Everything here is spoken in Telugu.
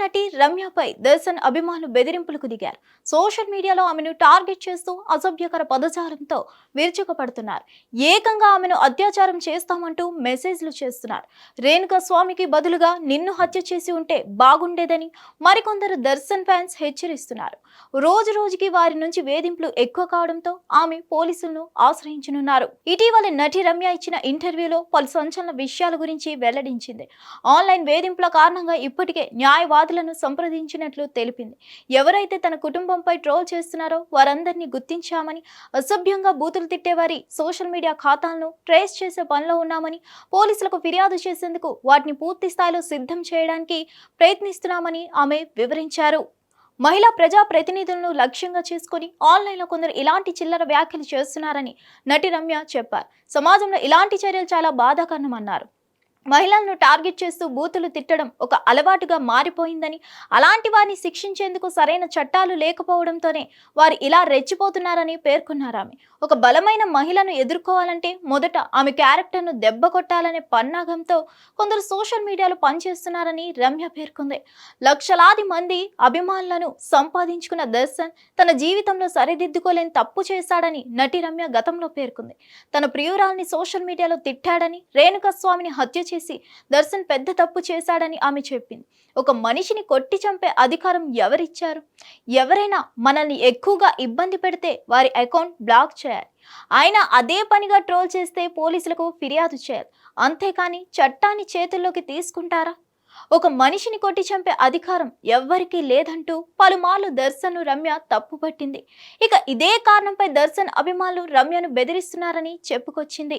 నటి రమ్యపై దర్శన్ అభిమానులు బెదిరింపులకు దిగారు. సోషల్ మీడియాలో ఆమెను టార్గెట్ చేస్తూ అసభ్యకర పదజాలంతో విరుచుకుపడుతున్నారు. ఏకంగా ఆమెను అత్యాచారం చేస్తామంటూ మెసేజ్లు చేస్తున్నారు. రేణుక స్వామికి బదులుగా నిన్ను హత్య చేసి ఉంటే బాగుండేదని మరికొందరు దర్శన్ ఫ్యాన్స్ హెచ్చరిస్తున్నారు. రోజు రోజుకి వారి నుంచి వేధింపులు ఎక్కువ కావడంతో ఆమె పోలీసులను ఆశ్రయించనున్నారు. ఇటీవల నటి రమ్య ఇచ్చిన ఇంటర్వ్యూలో పలు సంచలన విషయాల గురించి వెల్లడించింది. ఆన్లైన్ వేధింపుల కారణంగా ఇప్పటికే న్యాయవాదులను సంప్రదించినట్లు తెలిపింది. ఎవరైతే తన కుటుంబంపై ట్రోల్ చేస్తున్నారో వారందరినీ గుర్తించామని అసభ్యంగా బూతులు తిట్టేవారి సోషల్ మీడియా ఖాతాలను ట్రేస్ చేసే పనిలో ఉన్నామని పోలీసులకు ఫిర్యాదు చేసేందుకు వాటిని పూర్తి స్థాయిలో సిద్ధం చేయడానికి ప్రయత్నిస్తున్నామని ఆమె వివరించారు. మహిళా ప్రజా ప్రతినిధులను లక్ష్యంగా చేసుకుని ఆన్లైన్లో కొందరు ఇలాంటి చిల్లర వ్యాఖ్యలు చేస్తున్నారని నటి రమ్య చెప్పారు. సమాజంలో ఇలాంటి చర్యలు చాలా బాధాకరమన్నారు. మహిళలను టార్గెట్ చేస్తూ బూతులు తిట్టడం ఒక అలవాటుగా మారిపోయిందని అలాంటి వారిని శిక్షించేందుకు సరైన చట్టాలు లేకపోవడంతోనే వారు ఇలా రెచ్చిపోతున్నారని పేర్కొన్నారు ఆమె. ఒక బలమైన మహిళను ఎదుర్కోవాలంటే మొదట ఆమె క్యారెక్టర్ను దెబ్బ కొట్టాలనే పన్నాగంతో కొందరు సోషల్ మీడియాలో పనిచేస్తున్నారని రమ్య పేర్కొంది. లక్షలాది మంది అభిమానులను సంపాదించుకున్న దర్శన్ తన జీవితంలో సరిదిద్దుకోలేని తప్పు చేశాడని నటి రమ్య గతంలో పేర్కొంది. తన ప్రియురాల్ని సోషల్ మీడియాలో తిట్టాడని రేణుకస్వామిని హత్య చేసి దర్శన్ పెద్ద తప్పు చేశాడని ఆమె చెప్పింది. ఒక మనిషిని కొట్టి చంపే అధికారం ఎవరిచ్చారు? ఎవరైనా మనల్ని ఎక్కువగా ఇబ్బంది పెడితే వారి అకౌంట్ బ్లాక్ చేయాలి. ఆయన అదే పనిగా ట్రోల్ చేస్తే పోలీసులకు ఫిర్యాదు చేయాలి. అంతేకాని చట్టాన్ని చేతుల్లోకి తీసుకుంటారా? ఒక మనిషిని కొట్టి చంపే అధికారం ఎవ్వరికీ లేదంటూ పలుమార్లు దర్శన్ను రమ్య తప్పుపట్టింది ఇక ఇదే కారణంపై దర్శన్ అభిమానులు రమ్యను బెదిరిస్తున్నారని చెప్పుకొచ్చింది